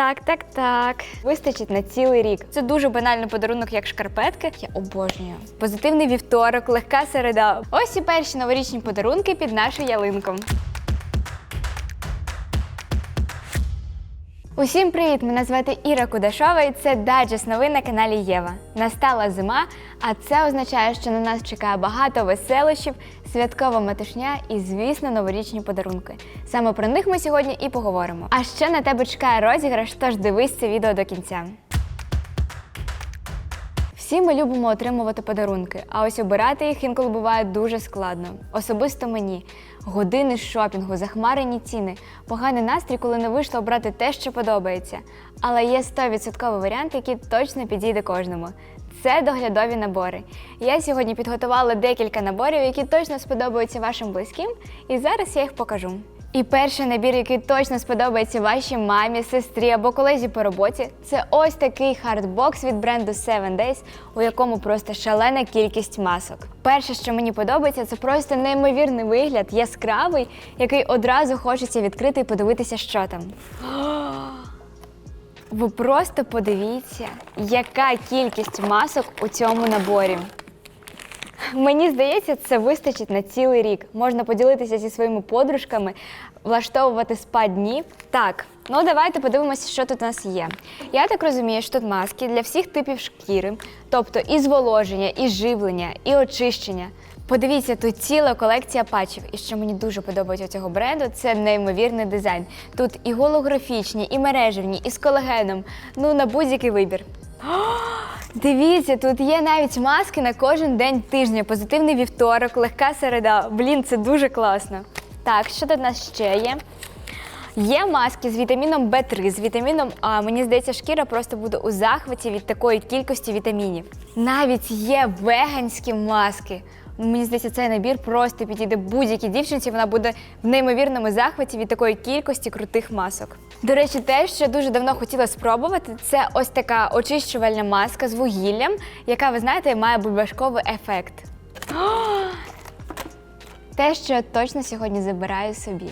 Так, так, так. Вистачить на цілий рік. Це дуже банальний подарунок, як шкарпетки. Я обожнюю. Позитивний вівторок, легка середа. Ось і перші новорічні подарунки під нашу ялинку. Усім привіт! Мене звати Іра Кудашова і це дайджест новин на каналі Єва. Настала зима, а це означає, що на нас чекає багато веселощів, святкова метушня і, звісно, новорічні подарунки. Саме про них ми сьогодні і поговоримо. А ще на тебе чекає розіграш, тож дивись це відео до кінця. Всі ми любимо отримувати подарунки, а ось обирати їх інколи буває дуже складно. Особисто мені. Години шопінгу, захмарені ціни, поганий настрій, коли не вийшло обрати те, що подобається. Але є 100% варіант, який точно підійде кожному. Це доглядові набори. Я сьогодні підготувала декілька наборів, які точно сподобаються вашим близьким, і зараз я їх покажу. І перший набір, який точно сподобається вашій мамі, сестрі або колезі по роботі, це ось такий хардбокс від бренду Seven Days, у якому просто шалена кількість масок. Перше, що мені подобається, це просто неймовірний вигляд, яскравий, який одразу хочеться відкрити і подивитися, що там. Ви просто подивіться, яка кількість масок у цьому наборі. Мені здається, це вистачить на цілий рік. Можна поділитися зі своїми подружками, влаштовувати спа-дні. Так, ну давайте подивимося, що тут у нас є. Я так розумію, що тут маски для всіх типів шкіри, тобто і зволоження, і живлення, і очищення. Подивіться, тут ціла колекція патчів. І що мені дуже подобається цього бренду, це неймовірний дизайн. Тут і голографічні, і мережевні, і з колагеном. Ну на будь-який вибір. Дивіться, тут є навіть маски на кожен день тижня. Позитивний вівторок, легка середа. Блін, це дуже класно. Так, що тут у нас ще є? Є маски з вітаміном В3, з вітаміном А. Мені здається, шкіра просто буде у захваті від такої кількості вітамінів. Навіть є веганські маски. Мені здається, цей набір просто підійде будь-якій дівчинці. Вона буде в неймовірному захваті від такої кількості крутих масок. До речі, те, що дуже давно хотіла спробувати, це ось така очищувальна маска з вугіллям, яка, ви знаєте, має бульбашковий ефект. Те, що я точно сьогодні забираю собі.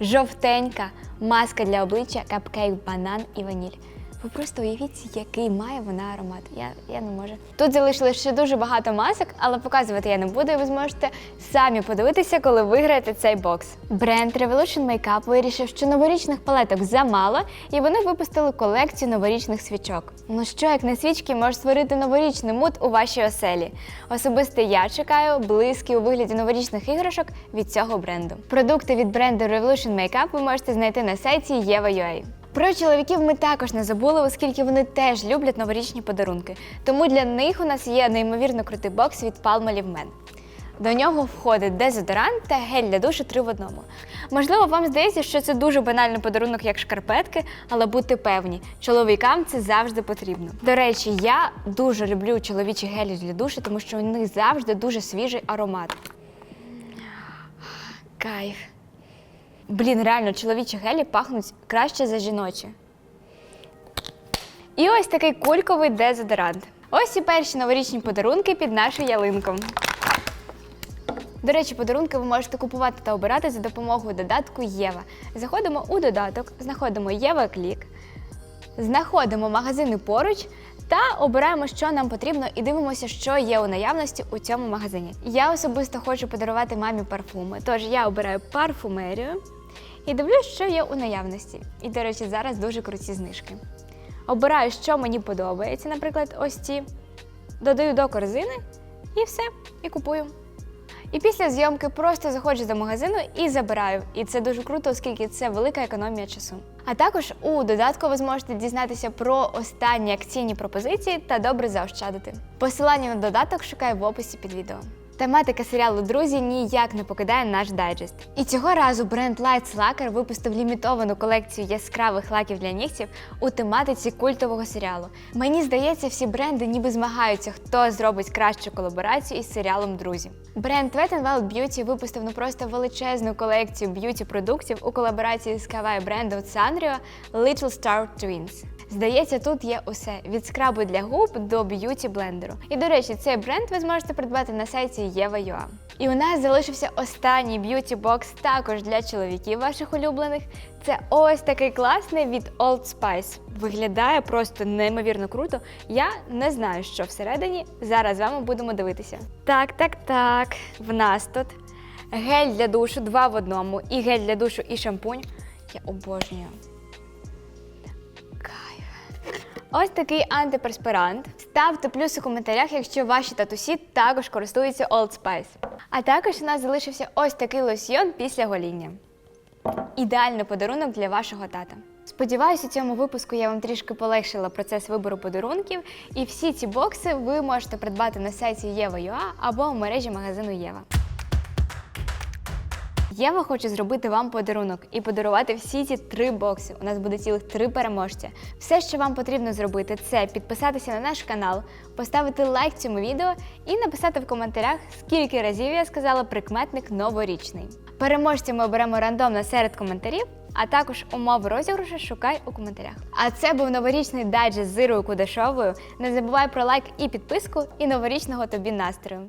Жовтенька маска для обличчя, капкейк, банан і ваніль. Ви просто уявіть, який має вона аромат. Я, я не можу. Тут залишилось ще дуже багато масок, але показувати я не буду, і ви зможете самі подивитися, коли виграєте цей бокс. Бренд Revolution Makeup вирішив, що новорічних палеток замало, і вони випустили колекцію новорічних свічок. Ну що, як на свічки може створити новорічний мут у вашій оселі? Особисто я чекаю блиски у вигляді новорічних іграшок від цього бренду. Продукти від бренду Revolution Makeup ви можете знайти на сайті Єва.ua. Про чоловіків ми також не забули, оскільки вони теж люблять новорічні подарунки. Тому для них у нас є неймовірно крутий бокс від Palmolive Men. До нього входить дезодорант та гель для душу три в одному. Можливо, вам здається, що це дуже банальний подарунок, як шкарпетки, але будьте певні, чоловікам це завжди потрібно. До речі, я дуже люблю чоловічі гелі для душу, тому що у них завжди дуже свіжий аромат. Кайф. Блін, реально, чоловічі гелі пахнуть краще за жіночі. І ось такий кульковий дезодорант. Ось і перші новорічні подарунки під нашу ялинку. До речі, подарунки ви можете купувати та обирати за допомогою додатку Єва. Заходимо у додаток, знаходимо Єва Клік, знаходимо магазини поруч та обираємо, що нам потрібно, і дивимося, що є у наявності у цьому магазині. Я особисто хочу подарувати мамі парфуми, тож я обираю парфумерію і дивлюсь, що є у наявності. І, до речі, зараз дуже круті знижки. Обираю, що мені подобається, наприклад, ось ці. Додаю до корзини і все, і купую. І після зйомки просто заходжу до магазину і забираю. І це дуже круто, оскільки це велика економія часу. А також у додатку ви зможете дізнатися про останні акційні пропозиції та добре заощадити. Посилання на додаток шукаю в описі під відео. Тематика серіалу Друзі ніяк не покидає наш дайджест. І цього разу бренд Lights Lacquer випустив лімітовану колекцію яскравих лаків для нігтів у тематиці культового серіалу. Мені здається, всі бренди ніби змагаються, хто зробить кращу колаборацію із серіалом Друзі. Бренд Wet n Wild Beauty випустив ну просто величезну колекцію б'юті продуктів у колаборації з кавай брендом Sanrio Little Star Twins. Здається, тут є усе від скрабу для губ до б'юті блендеру. І до речі, цей бренд ви зможете придбати на сайті Єва.ua. І у нас залишився останній б'юті бокс також для чоловіків ваших улюблених. Це ось такий класний від Old Spice. Виглядає просто неймовірно круто. Я не знаю, що всередині. Зараз з вами будемо дивитися. Так, так, так. В нас тут гель для душу, два в одному, і гель для душу, і шампунь. Я обожнюю. Ось такий антиперспирант. Ставте плюс у коментарях, якщо ваші татусі також користуються Old Spice. А також у нас залишився ось такий лосьйон після гоління. Ідеальний подарунок для вашого тата. Сподіваюся, у цьому випуску я вам трішки полегшила процес вибору подарунків, і всі ці бокси ви можете придбати на сайті Єва.ua або в мережі магазину Єва. Єва хоче зробити вам подарунок і подарувати всі ці три бокси. У нас буде цілих три переможця. Все, що вам потрібно зробити, це підписатися на наш канал, поставити лайк цьому відео і написати в коментарях, скільки разів я сказала прикметник новорічний. Переможця ми оберемо рандомно серед коментарів. А також умови розіграшу шукай у коментарях. А це був новорічний дайджест з Ірою Кудашовою. Не забувай про лайк і підписку, і новорічного тобі настрою.